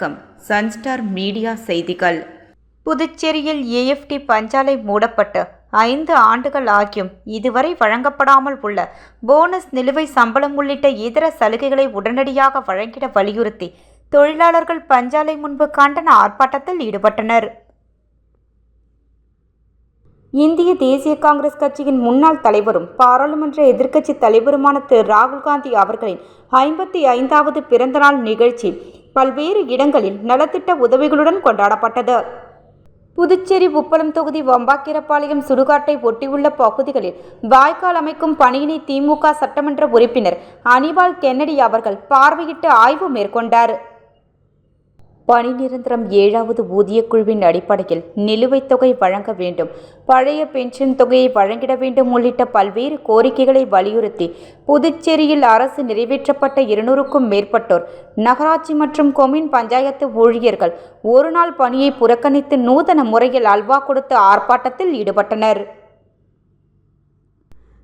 வணக்கம். Sunstar media செய்திகள். புதுச்சேரியில் ஏஎஃப்டி பஞ்சாலை மூடப்பட்டு ஐந்து ஆண்டுகள் ஆகியும் இதுவரை வழங்கப்படாமல் உள்ள போனஸ் நிலுவை சம்பளம் உள்ளிட்ட இதர சலுகைகளை உடனடியாக வழங்கிட வலியுறுத்தி தொழிலாளர்கள் பஞ்சாலை முன்பு கண்டன ஆர்ப்பாட்டத்தில் ஈடுபட்டனர். இந்திய தேசிய காங்கிரஸ் கட்சியின் முன்னாள் தலைவரும் பாராளுமன்ற எதிர்க்கட்சி தலைவருமான திரு. ராகுல் காந்தி அவர்களின் ஐம்பத்தி ஐந்தாவது பிறந்தநாள் நிகழ்ச்சி பல்வேறு இடங்களில் நலத்திட்ட உதவிகளுடன் கொண்டாடப்பட்டது. புதுச்சேரி உப்பளம் தொகுதி வம்பாக்கிரப்பாளையம் சுடுகாட்டை ஒட்டியுள்ள பகுதிகளில் வாய்க்கால் அமைக்கும் பணியினை திமுக சட்டமன்ற உறுப்பினர் அனிபால் கென்னடி அவர்கள் பார்வையிட்டு ஆய்வு மேற்கொண்டார். பணி நிரந்தரம் ஏழாவது ஊதியக்குழுவின் அடிப்படையில் நிலுவைத் தொகை வழங்க வேண்டும். பழைய பென்ஷன் தொகையை வழங்கிட வேண்டும் உள்ளிட்ட பல்வேறு கோரிக்கைகளை வலியுறுத்தி புதுச்சேரியில் அரசு நிறைவேற்றப்பட்ட இருநூறுக்கும் மேற்பட்டோர் நகராட்சி மற்றும் கொமின் பஞ்சாயத்து ஊழியர்கள் ஒருநாள் பணியை புறக்கணித்து நூதன முறையில் அல்வா கொடுத்து ஆர்ப்பாட்டத்தில் ஈடுபட்டனர்.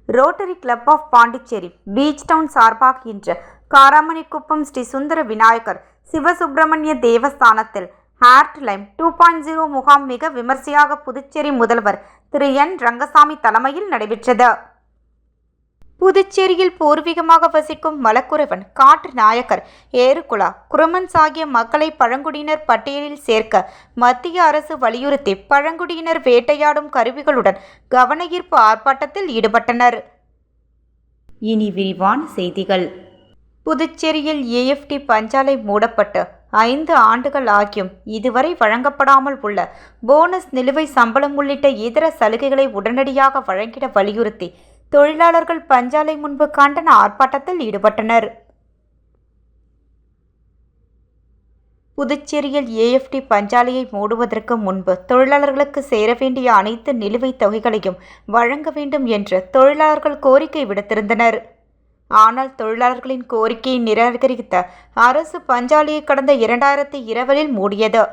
Rotary club of Pondicherry beach town சார்பாக இன்று Karamanikuppam Sri Sundara Vinayagar Sivasubramaniya தேவஸ்தானத்தில் heart lamp two point zero முகாம் மிக விமர்சையாக புதுச்சேரி முதல்வர் திரு என். ரங்கசாமி தலைமையில் நடைபெற்றது. புதுச்சேரியில் பூர்வீகமாக வசிக்கும் மலக்குறவன் காட்டு நாயக்கர் ஏறுகுலா குரமன்ஸ் ஆகிய மக்களை பழங்குடியினர் பட்டியலில் சேர்க்க மத்திய அரசு வலியுறுத்தி பழங்குடியினர் வேட்டையாடும் கருவிகளுடன் கவன ஈர்ப்பு ஆர்ப்பாட்டத்தில் ஈடுபட்டனர். இனி விரிவான செய்திகள். புதுச்சேரியில் ஏஎஃப்டி பஞ்சாலை மூடப்பட்டு ஐந்து ஆண்டுகள் ஆகியும் இதுவரை வழங்கப்படாமல் உள்ள போனஸ் நிலுவை சம்பளம் உள்ளிட்ட இதர சலுகைகளை உடனடியாக வழங்கிட வலியுறுத்தி தொழிலாளர்கள் பஞ்சாலை முன்பு கண்டன ஆர்ப்பாட்டத்தில் ஈடுபட்டனர். புதுச்சேரியில் ஏஎஃப்டி பஞ்சாலையை மூடுவதற்கு முன்பு தொழிலாளர்களுக்கு சேர வேண்டிய அனைத்து நிலுவைத் தொகைகளையும் வழங்க வேண்டும் என்று தொழிலாளர்கள் கோரிக்கை விடுத்திருந்தனர். ஆனால் தொழிலாளர்களின் கோரிக்கையை நிராகரித்த அரசு பஞ்சாலையை கடந்த இரண்டாயிரத்தி இருபதில் மூடியது.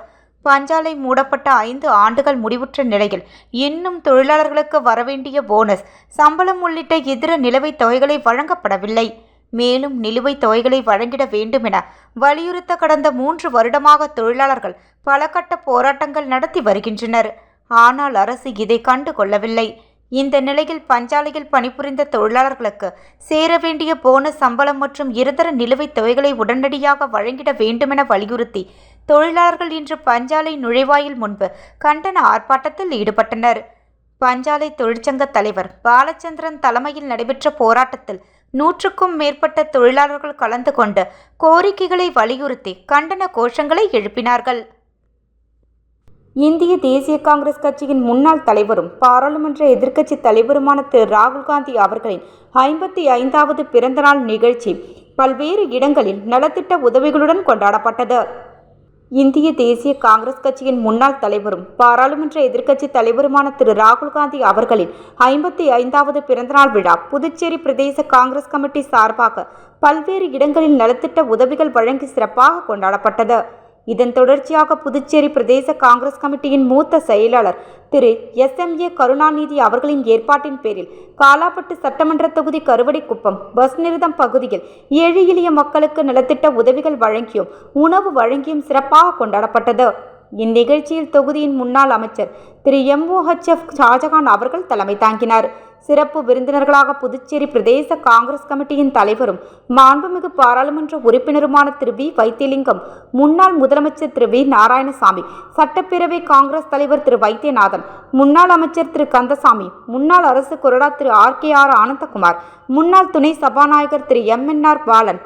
பஞ்சாலை மூடப்பட்ட ஐந்து ஆண்டுகள் முடிவுற்ற நிலையில் இன்னும் தொழிலாளர்களுக்கு வரவேண்டிய போனஸ் சம்பளம் உள்ளிட்ட இதர நிலுவைத் தொகைகளை வழங்கப்படவில்லை. மேலும் நிலுவைத் தொகைகளை வழங்கிட வேண்டும் என வலியுறுத்த கடந்த மூன்று வருடமாக தொழிலாளர்கள் பல கட்ட போராட்டங்கள் நடத்தி வருகின்றனர். ஆனால் அரசு இதை கண்டு கொள்ளவில்லை இந்த நிலையில் பஞ்சாலையில் பணிபுரிந்த தொழிலாளர்களுக்கு சேர வேண்டிய போனஸ் சம்பளம் மற்றும் இருதர நிலுவைத் தொகைகளை உடனடியாக வழங்கிட வேண்டுமென வலியுறுத்தி தொழிலாளர்கள் இன்று பஞ்சாலை நுழைவாயில் முன்பு கண்டன ஆர்ப்பாட்டத்தில் ஈடுபட்டனர். பஞ்சாலை தொழிற்சங்க தலைவர் பாலச்சந்திரன் தலைமையில் நடைபெற்ற போராட்டத்தில் நூற்றுக்கும் மேற்பட்ட தொழிலாளர்கள் கலந்து கொண்டு கோரிக்கைகளை வலியுறுத்தி கண்டன கோஷங்களை எழுப்பினார்கள். இந்திய தேசிய காங்கிரஸ் கட்சியின் முன்னாள் தலைவரும் பாராளுமன்ற எதிர்க்கட்சி தலைவருமான திரு ராகுல் காந்தி அவர்களின் ஐம்பத்தி ஐந்தாவது பிறந்தநாள் நிகழ்ச்சி பல்வேறு இடங்களில் நலத்திட்ட உதவிகளுடன் கொண்டாடப்பட்டது. இந்திய தேசிய காங்கிரஸ் கட்சியின் முன்னாள் தலைவரும் பாராளுமன்ற எதிர்க்கட்சி தலைவருமான திரு ராகுல் காந்தி அவர்களின் ஐம்பத்தி ஐந்தாவது பிறந்தநாள் விழா புதுச்சேரி பிரதேச காங்கிரஸ் கமிட்டி சார்பாக பல்வேறு இடங்களில் நலத்திட்ட உதவிகள் வழங்கி சிறப்பாக கொண்டாடப்பட்டது. இதன் தொடர்ச்சியாக புதுச்சேரி பிரதேச காங்கிரஸ் கமிட்டியின் மூத்த செயலாளர் திரு எஸ் எம் ஏ கருணாநிதி அவர்களின் ஏற்பாட்டின் பேரில் காலாப்பட்டு சட்டமன்ற தொகுதி கருவடிக்குப்பம் பஸ் நிறுத்தம் பகுதியில் ஏழை எளிய மக்களுக்கு நலத்திட்ட உதவிகள் வழங்கியும் உணவு வழங்கியும் சிறப்பாக கொண்டாடப்பட்டது. இந்நிகழ்ச்சியில் தொகுதியின் முன்னாள் அமைச்சர் திரு எம்ஓஹெச்எஃப் ஷாஜகான் அவர்கள் தலைமை தாங்கினார். சிறப்பு விருந்தினர்களாக புதுச்சேரி பிரதேச காங்கிரஸ் கமிட்டியின் தலைவரும் மாண்புமிகு பாராளுமன்ற உறுப்பினருமான திரு வி. வைத்தியலிங்கம் முன்னாள் முதலமைச்சர் திரு வி. நாராயணசாமி சட்டப்பேரவை காங்கிரஸ் தலைவர் திரு வைத்தியநாதன் முன்னாள் அமைச்சர் திரு கந்தசாமி முன்னாள் அரசு கொறடா திரு ஆர் கே ஆர் ஆனந்தகுமார் முன்னாள் துணை சபாநாயகர் திரு எம் என் ஆர் பாலன்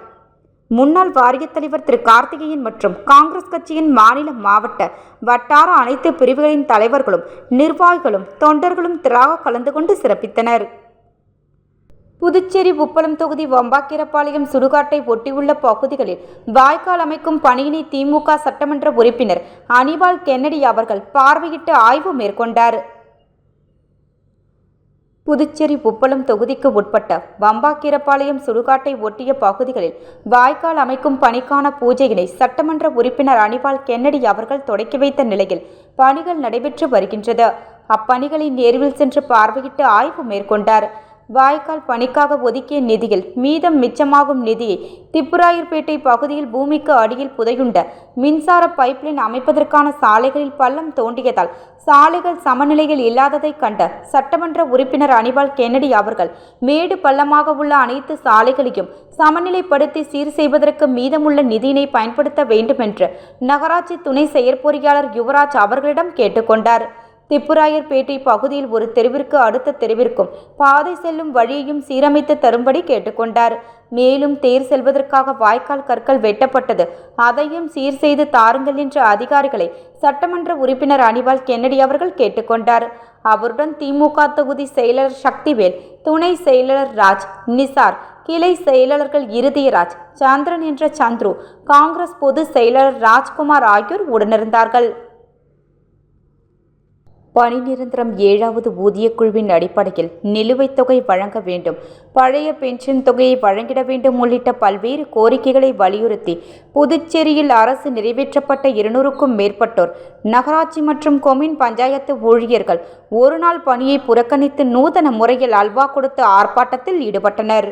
முன்னாள் வாரியத் தலைவர் திரு கார்த்திகேயன் மற்றும் காங்கிரஸ் கட்சியின் மாநில மாவட்ட வட்டார அனைத்து பிரிவுகளின் தலைவர்களும் நிர்வாகிகளும் தொண்டர்களும் திராக கலந்து கொண்டு சிறப்பித்தனர். புதுச்சேரி உப்பளம் தொகுதி வம்பாக்கிரப்பாளையம் சுடுகாட்டை ஒட்டியுள்ள பகுதிகளில் வாய்க்கால் அமைக்கும் பணியினை திமுக சட்டமன்ற உறுப்பினர் அனிபால் கென்னடி அவர்கள் பார்வையிட்டு ஆய்வு மேற்கொண்டார். புதுச்சேரி உப்பளம் தொகுதிக்கு உட்பட்ட வம்பாக்கீரப்பாளையம் சுடுகாட்டை ஒட்டிய பகுதிகளில் வாய்க்கால் அமைக்கும் பணிக்கான பூஜையினை சட்டமன்ற உறுப்பினர் அனிபால் கென்னடி அவர்கள் தொடக்கி வைத்த நிலையில் பணிகள் நடைபெற்று வருகின்றது. அப்பணிகளை நேரில் சென்று பார்வையிட்டு ஆய்வு மேற்கொண்டார். வாய்க்கால் பணிக்காக ஒதுக்கிய நிதியில் மீதம் மிச்சமாகும் நிதியை திப்புராயர்பேட்டை பகுதியில் பூமிக்கு அடியில் புதையுண்ட மின்சார பைப்லைன் அமைப்பதற்கான சாலைகளில் பள்ளம் தோண்டியதால் சாலைகள் சமநிலையில் இல்லாததை கண்ட சட்டமன்ற உறுப்பினர் அனிபால் கென்னடி அவர்கள் மேடு பள்ளமாக உள்ள அனைத்து சாலைகளையும் சமநிலைப்படுத்தி சீர் செய்வதற்கு மீதமுள்ள நிதியினை பயன்படுத்த வேண்டுமென்று நகராட்சி துணை செயற்பொறியாளர் யுவராஜ் அவர்களிடம் கேட்டுக்கொண்டார். திப்புராயர்பேட்டை பகுதியில் ஒரு தெருவிற்கு அடுத்த தெருவிற்கும் பாதை செல்லும் வழியையும் சீரமைத்து தரும்படி கேட்டுக்கொண்டார். மேலும் தேர் செல்வதற்காக வாய்க்கால் கற்கள் வெட்டப்பட்டது. அதையும் சீர் செய்து தாருங்கள் என்ற அதிகாரிகளை சட்டமன்ற உறுப்பினர் அனிபால் கென்னடி அவர்கள் கேட்டுக்கொண்டார். அவருடன் திமுக தொகுதி செயலர் சக்திவேல் துணை செயலாளர் ராஜ் நிசார் கிளை செயலாளர்கள் இறுதியராஜ் சந்திரன் என்ற சந்துரு காங்கிரஸ் பொதுச் செயலாளர் ராஜ்குமார் ஆகியோர் உடனிருந்தார்கள். பணி நிரந்தரம் ஏழாவது ஊதியக்குழுவின் அடிப்படையில் நிலுவைத் தொகை வழங்க வேண்டும். பழைய பென்ஷன் தொகையை வழங்கிட வேண்டும் உள்ளிட்ட பல்வேறு கோரிக்கைகளை வலியுறுத்தி புதுச்சேரியில் அரசு நிறைவேற்றப்பட்ட இருநூறுக்கும் மேற்பட்டோர் நகராட்சி மற்றும் கொமின் பஞ்சாயத்து ஊழியர்கள் ஒருநாள் பணியை புறக்கணித்து நூதன முறையில் அல்வா கொடுத்து ஆர்ப்பாட்டத்தில் ஈடுபட்டனர்.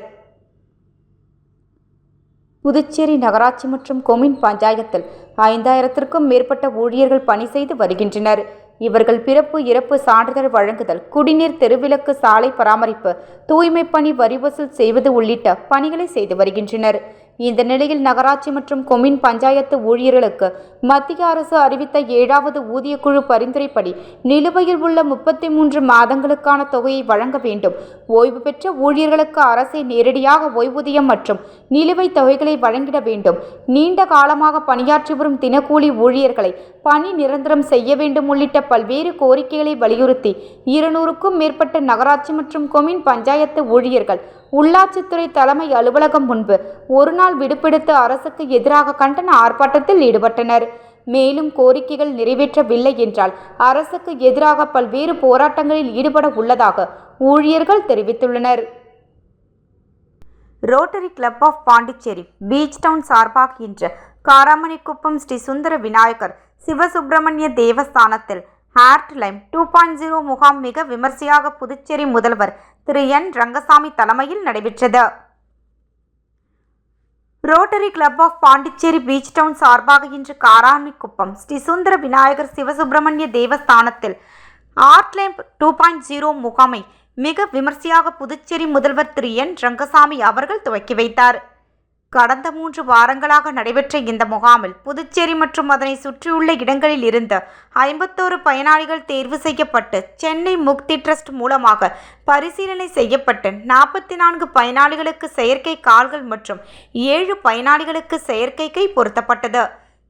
புதுச்சேரி நகராட்சி மற்றும் கொமின் பஞ்சாயத்தில் ஐந்தாயிரத்திற்கும் மேற்பட்ட ஊழியர்கள் பணி செய்து வருகின்றனர். இவர்கள் பிறப்பு இறப்பு சான்றிதழ் வழங்குதல் குடிநீர் தெருவிளக்கு சாலை பராமரிப்பு தூய்மை பணி வரி வசூல் செய்வது உள்ளிட்ட பணிகளை செய்து வருகின்றனர். இந்த நிலையில் நகராட்சி மற்றும் கொமின் பஞ்சாயத்து ஊழியர்களுக்கு மத்திய அரசு அறிவித்த ஏழாவது ஊதியக்குழு பரிந்துரைப்படி நிலுவையில் உள்ள முப்பத்தி மூன்று மாதங்களுக்கான தொகையை வழங்க வேண்டும். ஓய்வு பெற்ற ஊழியர்களுக்கு அரசை நேரடியாக ஓய்வூதியம் மற்றும் நிலுவைத் தொகைகளை வழங்கிட வேண்டும். நீண்ட காலமாக பணியாற்றி வரும் தினக்கூலி ஊழியர்களை பணி நிரந்தரம் செய்ய வேண்டும் உள்ளிட்ட பல்வேறு கோரிக்கைகளை வலியுறுத்தி இருநூறுக்கும் மேற்பட்ட நகராட்சி மற்றும் கொமின் பஞ்சாயத்து ஊழியர்கள் உள்ளாட்சித்துறை தலைமை அலுவலகம் முன்பு ஒருநாள் விடுப்பெடுத்து அரசுக்கு எதிராக கண்டன ஆர்ப்பாட்டத்தில் ஈடுபட்டனர். மேலும் கோரிக்கைகள் நிறைவேற்றவில்லை என்றால் அரசுக்கு எதிராக பல்வேறு போராட்டங்களில் ஈடுபட உள்ளதாக ஊழியர்கள் தெரிவித்துள்ளனர். Rotary club of Pondicherry beach town சார்பாக இன்று Karamanikuppam Sri Sundara Vinayagar Sivasubramaniya தேவஸ்தானத்தில் heart lamp two point zero முகாம் மிக விமர்சையாக புதுச்சேரி முதல்வர் திரு என். ரங்கசாமி தலைமையில் நடைபெற்றது. Rotary club of Pondicherry beach town சார்பாக இன்று காராமிக்குப்பம் Sri Sundara Vinayagar Sivasubramaniya தேவஸ்தானத்தில் art lamp two point zero முகாமை மிக விமர்சையாக புதுச்சேரி முதல்வர் திரு என். ரங்கசாமி அவர்கள் துவக்கி வைத்தார். கடந்த மூன்று வாரங்களாக நடைபெற்ற இந்த முகாமில் புதுச்சேரி மற்றும் அதனை சுற்றியுள்ள இடங்களில் இருந்து ஐம்பத்தோரு பயனாளிகள் தேர்வு செய்யப்பட்டு சென்னை முக்தி ட்ரஸ்ட் மூலமாக பரிசீலனை செய்யப்பட்டு நாற்பத்தி நான்கு பயனாளிகளுக்கு செயற்கை கால்கள் மற்றும் ஏழு பயனாளிகளுக்கு செயற்கை கை பொருத்தப்பட்டது.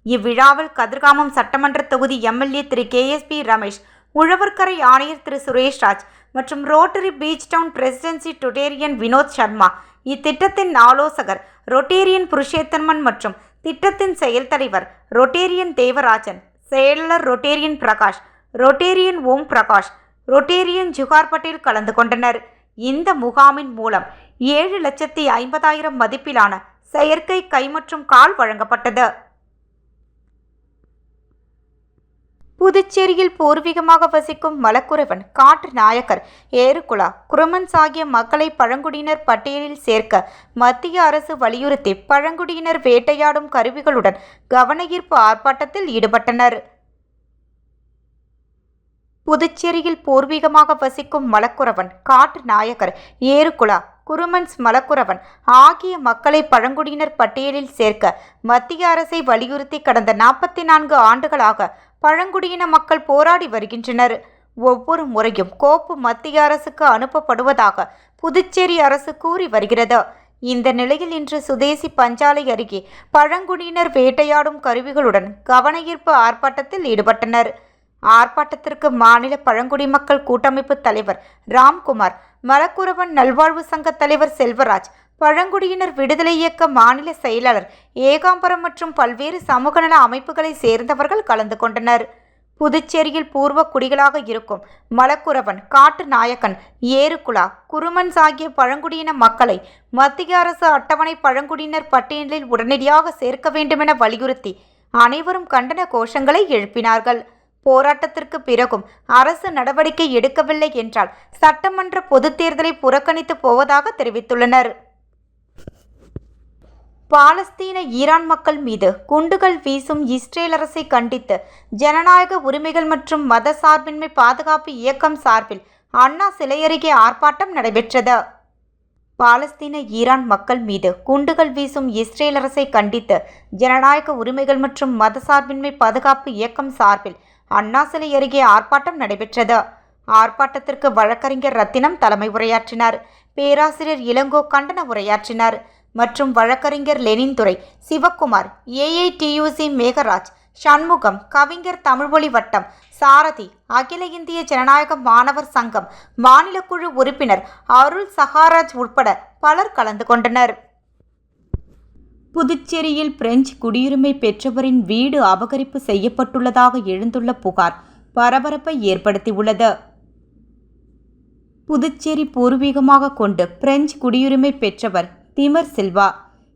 இவ்விழாவில் கதிர்காமம் சட்டமன்ற தொகுதி எம்எல்ஏ திரு K S P Ramesh Uzhavarkarai ஆணையர் திரு சுரேஷ்ராஜ் மற்றும் rotary beach town presidency rotarian Vinod Sharma இத்திட்டத்தின் ஆலோசகர் ரொட்டேரியன் புருஷேத்தன்மன் மற்றும் திட்டத்தின் செயல் தலைவர் ரொட்டேரியன் தேவராஜன் செயலாளர் rotarian Prakash rotarian Om Prakash rotarian Jugar Patel கலந்து கொண்டனர். இந்த முகாமின் மூலம் ஏழு லட்சத்தி ஐம்பதாயிரம் மதிப்பிலான செயற்கை கை மற்றும் கால் வழங்கப்பட்டது. புதுச்சேரியில் பூர்வீகமாக வசிக்கும் மலக்குறவன் காட்டு நாயக்கர் ஏறுகுலா குரமன்ஸ் ஆகிய மக்களை பழங்குடியினர் பட்டியலில் சேர்க்க மத்திய அரசு வலியுறுத்தி பழங்குடியினர் வேட்டையாடும் கருவிகளுடன் கவன ஈர்ப்பு ஆர்ப்பாட்டத்தில் ஈடுபட்டனர். புதுச்சேரியில் பூர்வீகமாக வசிக்கும் மலக்குறவன் காட்டு நாயக்கர் ஏறுகுலா குருமன்ஸ் மலக்குறவன். ஆகிய மக்களை பழங்குடியினர் பட்டியலில் சேர்க்க மத்திய அரசை வலியுறுத்தி கடந்த நாற்பத்தி நான்கு ஆண்டுகளாக பழங்குடியின மக்கள் போராடி வருகின்றனர். ஒவ்வொரு முறையும் கோப்பு மத்திய அரசுக்கு அனுப்பப்படுவதாக புதுச்சேரி அரசு கூறி வருகிறது. இந்த நிலையில் இன்று சுதேசி பஞ்சாலை அருகே பழங்குடியினர் வேட்டையாடும் கருவிகளுடன் கவனஈர்ப்பு ஆர்ப்பாட்டத்தில் ஈடுபட்டனர். ஆர்ப்பாட்டத்திற்கு மாநில பழங்குடி மக்கள் கூட்டமைப்பு தலைவர் ராம்குமார் மலக்குறவன் நல்வாழ்வு சங்க தலைவர் செல்வராஜ் பழங்குடியினர் விடுதலை இயக்க மாநில செயலாளர் ஏகாம்பரம் மற்றும் பல்வேறு சமூக நல அமைப்புகளை சேர்ந்தவர்கள் கலந்து கொண்டனர். புதுச்சேரியில் பூர்வ குடிகளாக இருக்கும் மலக்குறவன் காட்டு நாயக்கன் ஏறுகுலா குருமன்ஸ் ஆகிய பழங்குடியின மக்களை மத்திய அரசு அட்டவணை பழங்குடியினர் பட்டியலில் உடனடியாக சேர்க்க வேண்டுமென வலியுறுத்தி அனைவரும் கண்டன கோஷங்களை எழுப்பினார்கள். போராட்டத்திற்கு பிறகும் அரசு நடவடிக்கை எடுக்கவில்லை என்றால் சட்டமன்ற பொதுத் தேர்தலை புறக்கணித்து போவதாக தெரிவித்துள்ளனர். பாலஸ்தீன ஈரான் மக்கள் மீது குண்டுகள் வீசும் இஸ்ரேல் அரசை கண்டித்து ஜனநாயக உரிமைகள் மற்றும் மத சார்பின்மை பாதுகாப்பு இயக்கம் சார்பில் அண்ணா சிலை அருகே ஆர்ப்பாட்டம் நடைபெற்றது. பாலஸ்தீன ஈரான் மக்கள் மீது குண்டுகள் வீசும் இஸ்ரேல் அரசை கண்டித்து ஜனநாயக உரிமைகள் மற்றும் மத சார்பின்மை பாதுகாப்பு இயக்கம் சார்பில் அண்ணா சிலை அருகே ஆர்ப்பாட்டம் நடைபெற்றது. ஆர்ப்பாட்டத்திற்கு வழக்கறிஞர் ரத்தினம் தலைமை உரையாற்றினார். பேராசிரியர் இளங்கோ கண்டன உரையாற்றினார். மற்றும் வழக்கறிஞர் லெனின்துறை சிவக்குமார் ஏஐடியூசி மேகராஜ் சண்முகம் கவிஞர் தமிழ்மொழி வட்டம் சாரதி அகில இந்திய ஜனநாயக மாணவர் சங்கம் மாநில குழு உறுப்பினர் அருள் சஹாராஜ் உட்பட பலர் கலந்து கொண்டனர். புதுச்சேரியில் பிரெஞ்சு குடியுரிமை பெற்றவரின் வீடு அபகரிப்பு செய்யப்பட்டுள்ளதாக எழுந்துள்ள புகார் பரபரப்பை ஏற்படுத்தியுள்ளது. புதுச்சேரி பூர்வீகமாக கொண்டு பிரெஞ்சு குடியுரிமை பெற்றவர் திமர் சில்வா.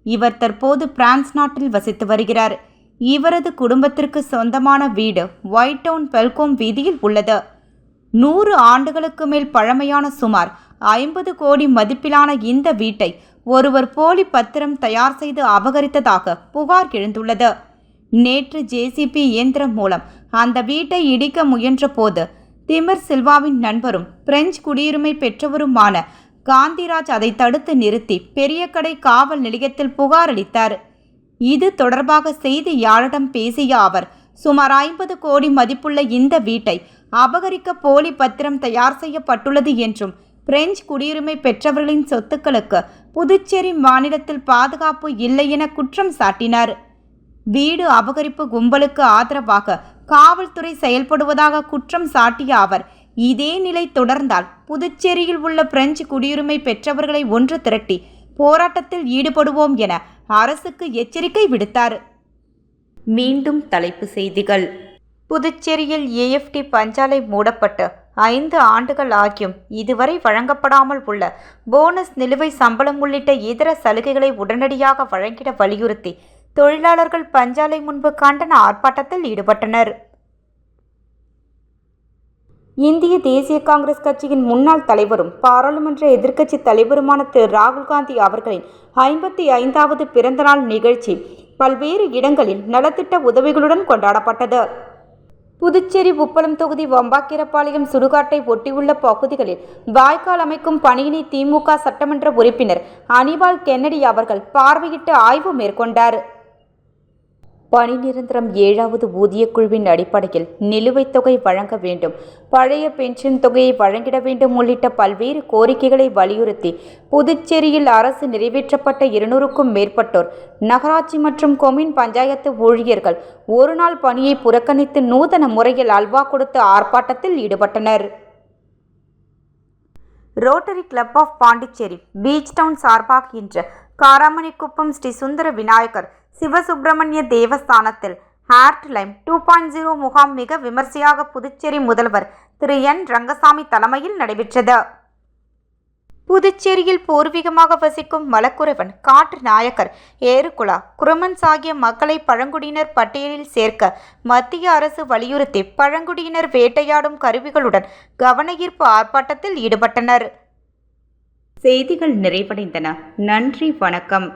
இவர் தற்போது பிரான்ஸ் நாட்டில் வசித்து வருகிறார். இவரது குடும்பத்திற்கு சொந்தமான வீடு ஒயிட் டவுன் பெல்கோம் வீதியில் உள்ளது. நூறு ஆண்டுகளுக்கு மேல் பழமையான சுமார் ஐம்பது கோடி மதிப்பிலான இந்த வீட்டை ஒருவர் போலி பத்திரம் தயார் செய்து அபகரித்ததாக புகார் எழுந்துள்ளது. நேற்று ஜேசிபி இயந்திரம் மூலம் அந்த வீட்டை இடிக்க முயன்றபோது திமர் சில்வாவின் நண்பரும் பிரெஞ்சு குடியுரிமை பெற்றவருமான காந்திராஜ் அதை தடுத்து நிறுத்தி பெரிய கடை காவல் நிலையத்தில் புகார் அளித்தார். இது தொடர்பாக செய்தியாளரிடம் பேசிய அவர் சுமார் ஐம்பது கோடி மதிப்புள்ள இந்த வீட்டை அபகரிக்க போலி பத்திரம் தயார் செய்யப்பட்டுள்ளது என்றும் பிரெஞ்சு குடியுரிமை பெற்றவர்களின் சொத்துக்களுக்கு புதுச்சேரி மாநிலத்தில் பாதுகாப்பு இல்லை என குற்றம் சாட்டினார். வீடு அபகரிப்பு கும்பலுக்கு ஆதரவாக காவல்துறை செயல்படுவதாக குற்றம் சாட்டிய அவர் இதே நிலை தொடர்ந்தால் புதுச்சேரியில் உள்ள பிரெஞ்சு குடியுரிமை பெற்றவர்களை ஒன்று திரட்டி போராட்டத்தில் ஈடுபடுவோம் என அரசுக்கு எச்சரிக்கை விடுத்தார். மீண்டும் தலைப்பு செய்திகள். புதுச்சேரியில் ஏஎஃப்டி பஞ்சாலை மூடப்பட்டு ஐந்து ஆண்டுகள் ஆகியும் இதுவரை வழங்கப்படாமல் உள்ள போனஸ் நிலுவை சம்பளம் உள்ளிட்ட இதர சலுகைகளை உடனடியாக வழங்கிட வலியுறுத்தி தொழிலாளர்கள் பஞ்சாலை முன்பு கண்டன ஆர்ப்பாட்டத்தில் ஈடுபட்டனர். இந்திய தேசிய காங்கிரஸ் கட்சியின் முன்னாள் தலைவரும் பாராளுமன்ற எதிர்க்கட்சி தலைவருமான திரு. ராகுல் காந்தி அவர்களின் ஐம்பத்தி ஐந்தாவது பிறந்தநாள் நிகழ்ச்சி பல்வேறு இடங்களில் நலத்திட்ட உதவிகளுடன் கொண்டாடப்பட்டது. புதுச்சேரி உப்பளம் தொகுதி வம்பாக்கிரப்பாளையம் சுடுகாட்டை ஒட்டியுள்ள பகுதிகளில் வாய்க்கால் அமைக்கும் பணியினை திமுக சட்டமன்ற உறுப்பினர் அனிபால் கென்னடி அவர்கள் பார்வையிட்டு ஆய்வு மேற்கொண்டார். பணி நிரந்தரம் ஏழாவது ஊதியக்குழுவின் அடிப்படையில் நிலுவைத் தொகை வழங்க வேண்டும். பழைய பென்ஷன் தொகையை வழங்கிட வேண்டும் உள்ளிட்ட பல்வேறு கோரிக்கைகளை வலியுறுத்தி புதுச்சேரியில் அரசு நிறைவேற்றப்பட்ட இருநூறுக்கும் மேற்பட்டோர் நகராட்சி மற்றும் கொமின் பஞ்சாயத்து ஊழியர்கள் ஒருநாள் பணியை புறக்கணித்து நூதன முறையில் அல்வா கொடுத்து ஆர்ப்பாட்டத்தில் ஈடுபட்டனர். Rotary club of Pondicherry beach town சார்பாக இன்று Karamanikuppam Sri Sundara Vinayagar Sivasubramaniya தேவஸ்தானத்தில் heart lamp two point zero முகாம் மிக விமர்சையாக புதுச்சேரி முதல்வர் திரு என். ரங்கசாமி தலைமையில் நடைபெற்றது. புதுச்சேரியில் பூர்வீகமாக வசிக்கும் மலக்குறவன் காட்டு நாயக்கர் ஏறுகுலா குரமன்ஸ் ஆகிய மக்களை பழங்குடியினர் பட்டியலில் சேர்க்க மத்திய அரசு வலியுறுத்தி பழங்குடியினர் வேட்டையாடும் கருவிகளுடன் கவனஈர்ப்பு ஆர்ப்பாட்டத்தில் ஈடுபட்டனர். செய்திகள் நிறைவடைந்தன. நன்றி வணக்கம்.